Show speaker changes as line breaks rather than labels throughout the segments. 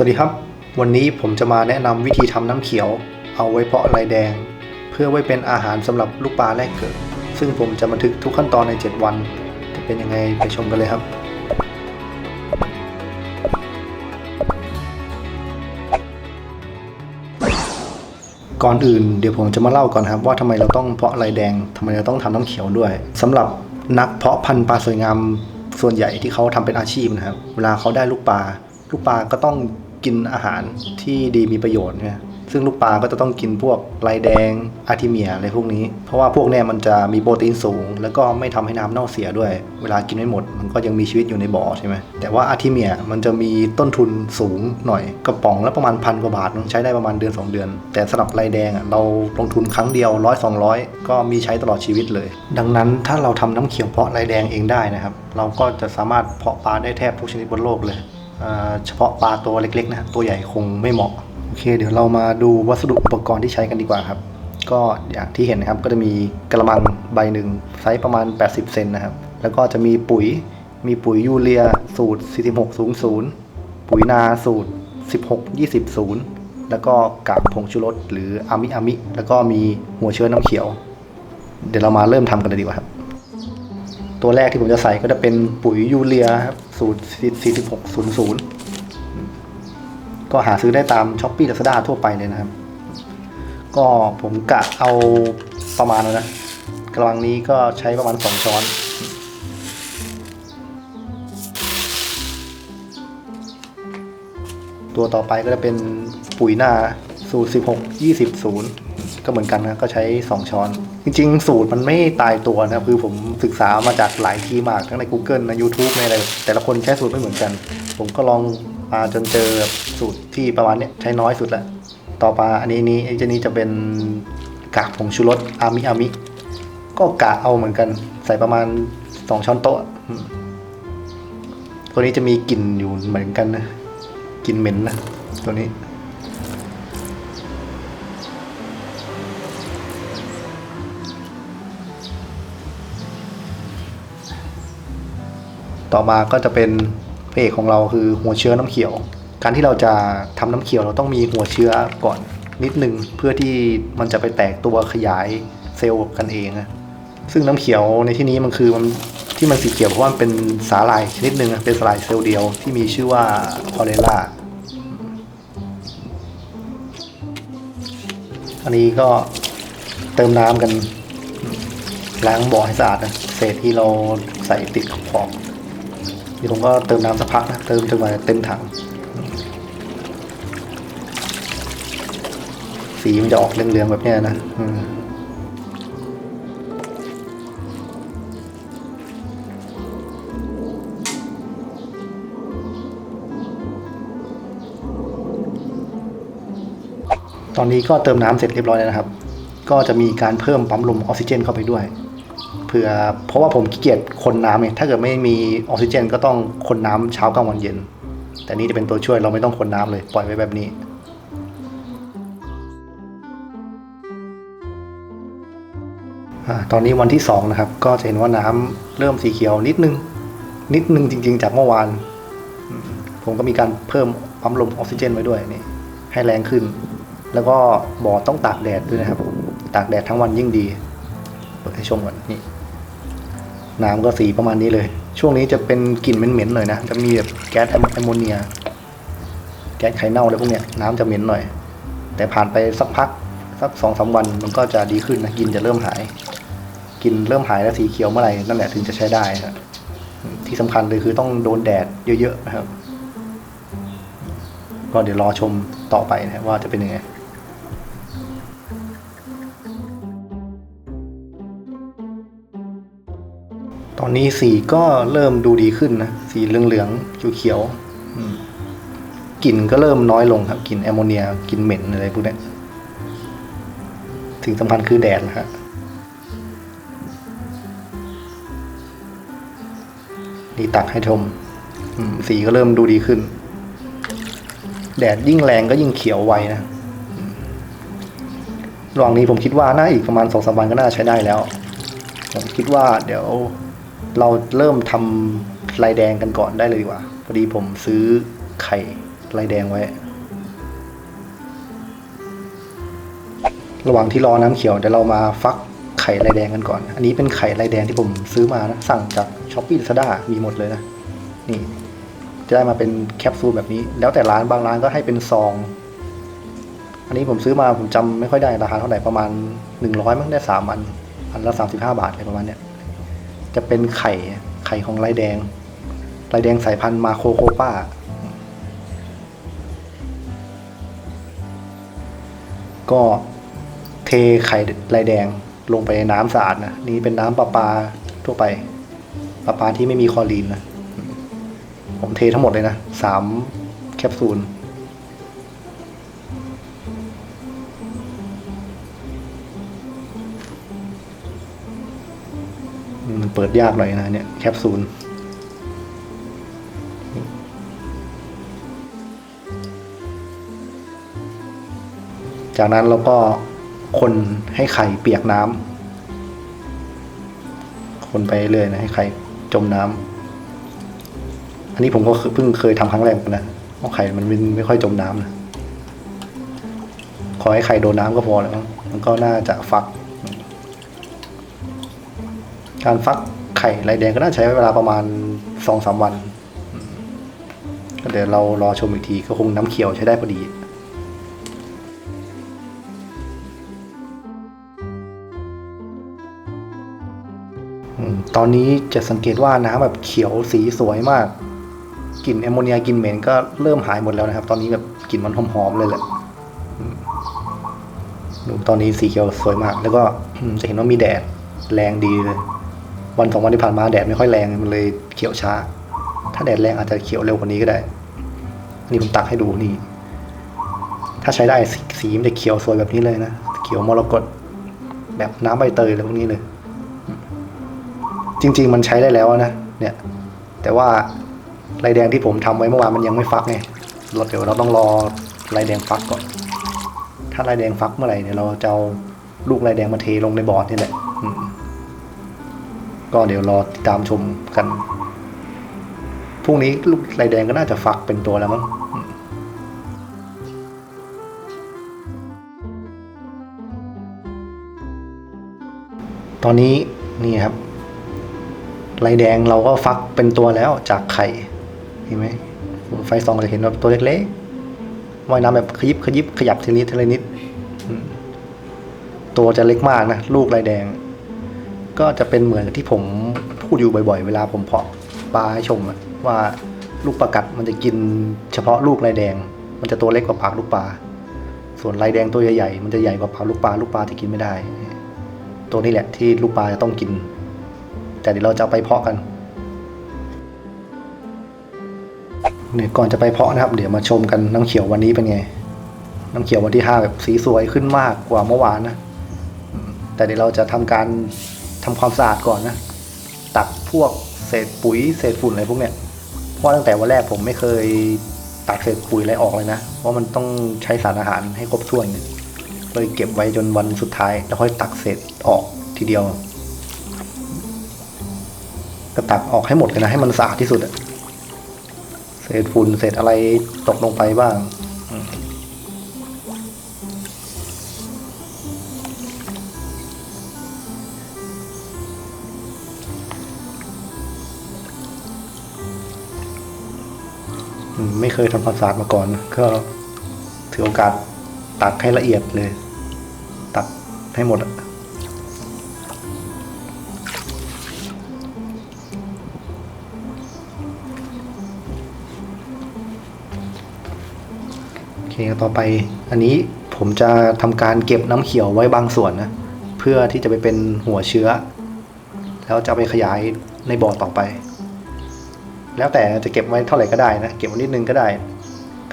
สวัสดีครับ วันนี้ผมจะมาแนะนำวิธีทำน้ำเขียว เอาไว้เพาะลายแดง เพื่อไว้เป็นอาหารสำหรับลูกปลาแรกเกิด ซึ่งผมจะบันทึกทุกขั้นตอนใน 7 วัน จะเป็นยังไงไปชมกันเลยครับ ก่อนอื่นเดี๋ยวผมจะมาเล่าก่อนครับ ว่าทำไมเราต้องเพาะลายแดงทำไมเราต้องทำน้ำเขียวด้วยสำหรับนักเพาะพันธุ์ปลาสวยงามส่วนใหญ่ที่เขาทำเป็นอาชีพนะครับ เวลาเขาได้ลูกปลาลูกปลาก็ต้อง กินอาหารที่ดีมีประโยชน์นะซึ่งลูกปลาก็จะต้องกินพวกลายแดงอาร์ทิเมียอะไรพวกนี้ เพราะว่าพวกเนี้ยมันจะมีโปรตีนสูง แล้วก็ไม่ทำให้น้ำเน่าเสียด้วย เวลากินไม่หมด มันก็ยังมีชีวิตอยู่ในบ่อใช่ไหมแต่ว่าอาร์ทิเมียมันจะมีต้นทุนสูงหน่อยกระป๋องละประมาณพันกว่าบาทใช้ได้ประมาณเดือน 2 เดือน แต่สำหรับลายแดงอะเราลงทุนครั้งเดียวร้อยสองร้อยก็มีใช้ตลอดชีวิตเลย ดังนั้นถ้าเราทำน้ำเขียวเพาะลายแดงเองได้นะครับเราก็จะสามารถเพาะปลาได้แทบทุกชนิดบนโลกเลย เฉพาะปลาตัวเล็กๆนะตัวใหญ่คงไม่เหมาะโอเค เดี๋ยวเรามาดูวัสดุอุปกรณ์ที่ใช้กันดีกว่าครับ ก็อย่างที่เห็นนะครับก็จะมีกระมังใบหนึ่งไซส์ประมาณ 80 เซนนะครับ แล้วก็จะมีปุ๋ยมีปุ๋ยยูเรียสูตร 4600 ปุ๋ยนาสูตร 1620แล้วก็กากผงชูรสหรืออามิอามิ แล้วก็มีหัวเชื้อน้ำเขียว เดี๋ยวเรามาเริ่มทำกันเลยดีกว่าครับ ตัวแรกที่ผมจะใส่ก็จะเป็นปุ๋ยยูเรียครับ สูตร4600ก็หาซื้อได้ตามช้อปปี้ลาซาด้าทั่วไปเลยนะครับ ก็ผมกะเอาประมาณนะกระวังนี้ก็ใช้ประมาณ2ช้อนตัวต่อไปก็จะเป็นปุ๋ยหน้าสูตร16 20 0 ก็เหมือนกันนะก็ใช้ 2 ช้อน จริง ๆ สูตรมันไม่ตายตัวนะคือผมศึกษามาจากหลายที่มากทั้งใน Google ใน YouTube ในอะไรแต่ละคนใช้สูตรไม่เหมือนกัน ผมก็ลองมาจนเจอสูตรที่ประมาณเนี้ยใช้น้อยสุดแล้วต่อมาอันนี้นี้ไอ้เจนี้จะเป็นกากผงชูรสอามิอามิ ก็กะเอาเหมือนกันใส่ประมาณ 2 ช้อนโต๊ะตัวนี้จะมีกลิ่นอยู่เหมือนกันนะกลิ่นเหม็นนะตัวนี้ ต่อมาก็จะเป็นพระเอกของเราคือหัวเชื้อน้ำเขียว การที่เราจะทำน้ำเขียวเราต้องมีหัวเชื้อก่อนนิดนึงเพื่อที่มันจะไปแตกตัวขยายเซลล์กันเองนะซึ่งน้ำเขียวในที่นี้มันคือมันที่มันสีเขียวเพราะว่ามันเป็นสาหร่ายชนิดหนึ่งเป็นสาหร่ายเซลล์เดียวที่มีชื่อว่าคอเรล่าอันนี้ก็เติมน้ำกันล้างบ่อให้สะอาดนะเศษที่เราใส่ติดขอบ ๆเดี๋ยวผมก็เติมน้ำสักพักนะเติมจนกว่าเต็มถัง สีมันจะออกเหลืองๆแบบนี้นะตอนนี้ก็เติมน้ำเสร็จเรียบร้อยแล้วนะครับ ก็จะมีการเพิ่มปั๊มลมออกซิเจนเข้าไปด้วย เพื่อเพราะว่าผมขี้เกียจคนน้ำเนี่ยถ้าเกิดไม่มีออกซิเจน ก็ต้องคนน้ำเช้ากลางวันเย็น แต่นี่จะเป็นตัวช่วยเราไม่ต้องคนน้ำเลยปล่อยไว้แบบนี้อตอนนี้วันที่สองนะครับ ก็จะเห็นว่าน้ำเริ่มสีเขียวนิดนึง นิดนึงจริง ๆ จากเมื่อวาน ผมก็มีการเพิ่มปั๊มลมออกซิเจนไว้ด้วยนี่ให้แรงขึ้น แล้วก็บ่อต้องตากแดดด้วยนะครับ ตากแดดทั้งวันยิ่งดี เปิดให้ชมก่อนนี่น้ำก็สีประมาณนี้เลย ช่วงนี้จะเป็นกลิ่นเหม็นๆหน่อยนะ จะมีแบบแก๊สแอมโมเนีย แก๊สไข่เน่าอะไรพวกเนี้ย น้ำจะเหม็นหน่อย แต่ผ่านไปสักพักสักสองสาวันมันก็จะดีขึ้นนะกลิ่นจะเริ่มหาย กลิ่นเริ่มหายแล้วสีเขียวเมื่อไหร่นั่นแหละถึงจะใช้ได้ครับที่สำคัญเลยคือต้องโดนแดดเยอะๆนะครับ ก็เดี๋ยวรอชมต่อไปนะว่าจะเป็นยังไง ตอนนี้สีก็เริ่มดูดีขึ้นนะ สีเหลืองๆเขียวๆกลิ่นก็เริ่มน้อยลงครับกลิ่นแอมโมเนียกลิ่นเหม็นอะไรพวกนี้สิ่งสำคัญคือแดดนะฮะนี่ตักให้ชมสีก็เริ่มดูดีขึ้น แดดยิ่งแรงก็ยิ่งเขียวไวนะระหว่างนี้ผมคิดว่าน่าอีกประมาณสองสามวันก็น่าใช้ได้แล้ว ผมคิดว่าเดี๋ยว เราเริ่มทำลายแดงกันก่อนได้เลยดีกว่า พอดีผมซื้อไข่ลายแดงไว้ ระหว่างที่รอน้ำเขียวเดี๋ยวเรามาฟักไข่ลายแดงกันก่อน อันนี้เป็นไข่ลายแดงที่ผมซื้อมานะ สั่งจากช้อปปี้ซาด้ามีหมดเลยนะ นี่ จะได้มาเป็นแคปซูลแบบนี้ แล้วแต่ร้านบางร้านก็ให้เป็นซอง อันนี้ผมซื้อมาผมจำไม่ค่อยได้ราคาเท่าไหร่ประมาณหนึ่งร้อยมั้งได้สามอัน อันละสามสิบห้าบาทอะไรประมาณเนี้ย จะเป็นไข่ไข่ของลายแดงลายแดงสายพันธุ์มาโคโคป้า ก็เทไข่ลายแดงลงไปในน้ำสะอาดนะ นี่เป็นน้ำประปาทั่วไป ประปาที่ไม่มีคลอรีนนะ ผมเททั้งหมดเลยนะสามแคปซูล มันเปิดยากหน่อยนะเนี่ยแคปซูลจากนั้นเราก็คนให้ไข่เปียกน้ำคนไปเรื่อยนะให้ไข่จมน้ำอันนี้ผมก็เพิ่งเคยทำครั้งแรกนะเพราะไข่มันไม่ค่อยจมน้ำนะขอให้ไข่โดนน้ำก็พอแล้วมันก็น่าจะฟัก การฟักไข่ลายแดงก็น่าใช้เวลาประมาณสองสามวันเดี๋ยวเรารอชมอีกทีก็คงน้ำเขียวใช้ได้พอดีตอนนี้จะสังเกตว่าน้ำแบบเขียวสีสวยมากกลิ่นแอมโมเนียกลิ่นเหม็นก็เริ่มหายหมดแล้วนะครับ ตอนนี้แบบกลิ่นมันหอมๆเลยแหละดูตอนนี้สีเขียวสวยมาก แล้วก็จะเห็นว่ามีแดดแรงดีเลย วันสองวันที่ผ่านมาแดดไม่ค่อยแรงมันเลยเขียวช้า ถ้าแดดแรงอาจจะเขียวเร็วกว่านี้ก็ได้นี่ผมตักให้ดูนี่ ถ้าใช้ได้สีสีมันจะเขียวสวยแบบนี้เลยนะเขียวมรกตแบบน้ำใบเตยอะไรพวกนี้เลย จริง ๆ มันใช้ได้แล้วนะเนี่ย แต่ว่าลายแดงที่ผมทำไว้เมื่อวานมันยังไม่ฟักไงเราเดี๋ยวเราต้องรอลายแดงฟักก่อน ถ้าลายแดงฟักเมื่อไหร่เนี่ยเราจะเอาลูกลายแดงมาเทลงในบอร์ดนี่แหละอื ก็เดี๋ยวรอติดตามชมกันพรุ่งนี้ลูกลายแดงก็น่าจะฟักเป็นตัวแล้วมั้งตอนนี้นี่ครับลายแดงเราก็ฟักเป็นตัวแล้วจากไข่เห็นไหมไฟส่องจะเห็นว่าตัวเล็กๆว่ายน้ำแบบขยิบขยิบขยับทีนิดทีนิดตัวจะเล็กมากนะ ลูกลายแดง ก็จะเป็นเหมือนที่ผมพูดอยู่บ่อยๆ เวลาผมเพาะปลาให้ชมอะว่าลูกปลากัดมันจะกินเฉพาะลูกลายแดง มันจะตัวเล็กกว่าปากลูกปลา ส่วนลายแดงตัวใหญ่ๆมันจะใหญ่กว่าปากลูกปลาลูกปลาจะกินไม่ได้ ตัวนี้แหละที่ลูกปลาจะต้องกิน แต่เดี๋ยวเราจะเอาไปเพาะกันเนี่ยก่อนจะไปเพาะนะครับ เดี๋ยวมาชมกันน้ำเขียววันนี้เป็นไง น้ำเขียววันที่ห้าแบบสีสวยขึ้นมากกว่าเมื่อวานนะแต่เดี๋ยวเราจะทำการ ทำความสะอาดก่อนนะ ตักพวกเศษปุ๋ยเศษฝุ่นอะไรพวกเนี้ยเพราะตั้งแต่วันแรกผมไม่เคยตักเศษปุ๋ยอะไรออกเลยนะ เพราะมันต้องใช้สารอาหารให้ครบถ้วนเนี่ยเลยเก็บไว้จนวันสุดท้าย แล้วค่อยตักเศษออกทีเดียวก็ตักออกให้หมดเลยนะให้มันสะอาดที่สุดเศษฝุ่นเศษอะไรตกลงไปบ้าง ไม่เคยทำความสะอาดมาก่อนนะก็ถือโอกาสตักให้ละเอียดเลย ตักให้หมดโอเคต่อไป อันนี้ผมจะทำการเก็บน้ำเขียวไว้บางส่วนนะ เพื่อที่จะไปเป็นหัวเชื้อ แล้วจะไปขยายในบ่อต่อไป แล้วแต่จะเก็บไว้เท่าไหร่ก็ได้นะ เก็บไว้นิดนึงก็ได้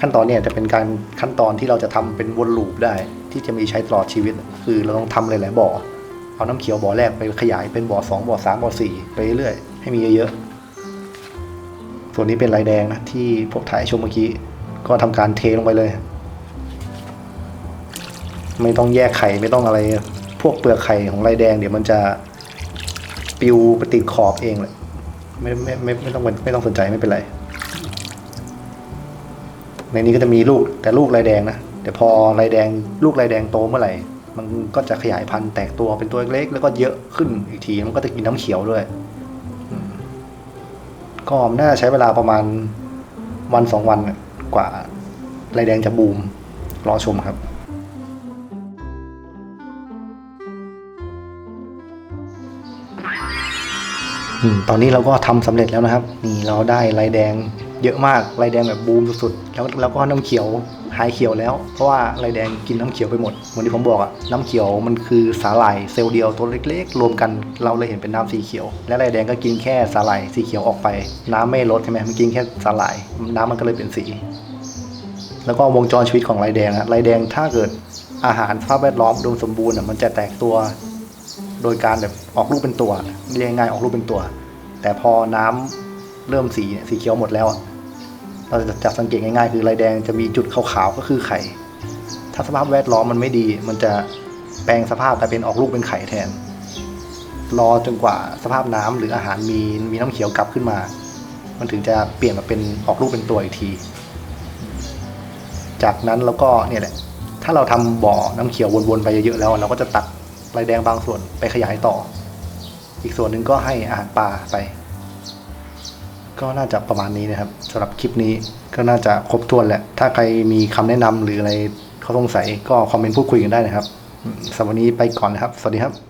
ขั้นตอนเนี่ยจะเป็นการขั้นตอนที่เราจะทำเป็นวนลูปได้ ที่จะมีใช้ตลอดชีวิต คือเราต้องทำหลายๆบ่อ เอาน้ำเขียวบ่อแรกไปขยายเป็นบ่อสองบ่อสามบ่อสี่ไปเรื่อยๆให้มีเยอะๆส่วนนี้เป็นลายแดงนะที่พวกถ่ายชมเมื่อกี้ ก็ทำการเทลงไปเลย ไม่ต้องแยกไข่ไม่ต้องอะไร พวกเปลือกไข่ของลายแดงเดี๋ยวมันจะปิวไปติดขอบเองเลย ไม่ไม่ไม่ไม่ต้องไม่ต้องสนใจไม่เป็นไร ในนี้ก็จะมีลูกแต่ลูกลายแดงนะแต่พอลายแดงลูกลายแดงโตเมื่อไหร่ มันก็จะขยายพันธุ์แตกตัวเป็นตัวเล็กแล้วก็เยอะขึ้นอีกทีมันก็จะกินน้ำเขียวด้วยก็น่าใช้เวลาประมาณวันสองวันกว่าลายแดงจะบูมรอชมครับ ตอนนี้เราก็ทำสำเร็จแล้วนะครับ นี่เราได้ลายแดงเยอะมากลายแดงแบบบูมสุดๆ แล้วแล้วก็น้ำเขียวหายเขียวแล้ว เพราะว่าลายแดงกินน้ำเขียวไปหมดเหมือนที่ผมบอกอะน้ำเขียวมันคือสาหร่ายเซลล์เดียวตัวเล็กๆ รวมกันเราเลยเห็นเป็นน้ำสีเขียว และลายแดงก็กินแค่สาหร่ายสีเขียวออกไป น้ำไม่ลดใช่ไหมมันกินแค่สาหร่าย น้ำมันก็เลยเป็นสี แล้วก็วงจรชีวิตของลายแดงอะลายแดงถ้าเกิดอาหารสภาพแวดล้อมอุดมสมบูรณ์อะมันจะแตกตัว โดยการแบบออกลูกเป็นตัวเรียกง่ายออกลูกเป็นตัว แต่พอน้ำเริ่มสีสีเขียวหมดแล้วเราจะจับสังเกตง่ายๆ คือลายแดงจะมีจุดขาวๆก็คือไข่ ถ้าสภาพแวดล้อมมันไม่ดี มันจะแปลงสภาพกลายเป็นออกลูกเป็นไข่แทน รอจนกว่าสภาพน้ำหรืออาหารมีมีน้ำเขียวกลับขึ้นมา มันถึงจะเปลี่ยนมาเป็นออกลูกเป็นตัวอีกที จากนั้นเราก็เนี่ยแหละถ้าเราทำบ่อน้ำเขียววนๆไปเยอะๆแล้ว เราก็จะตัด ลายแดงบางส่วนไปขยายต่อ อีกส่วนหนึ่งก็ให้อาหารปลาไป ก็น่าจะประมาณนี้นะครับสำหรับคลิปนี้ก็น่าจะครบถ้วนแหละ ถ้าใครมีคำแนะนำหรืออะไรเขาสงสัยก็คอมเมนต์พูดคุยกันได้นะครับสำหรับวันนี้ไปก่อนนะครับ สวัสดีครับ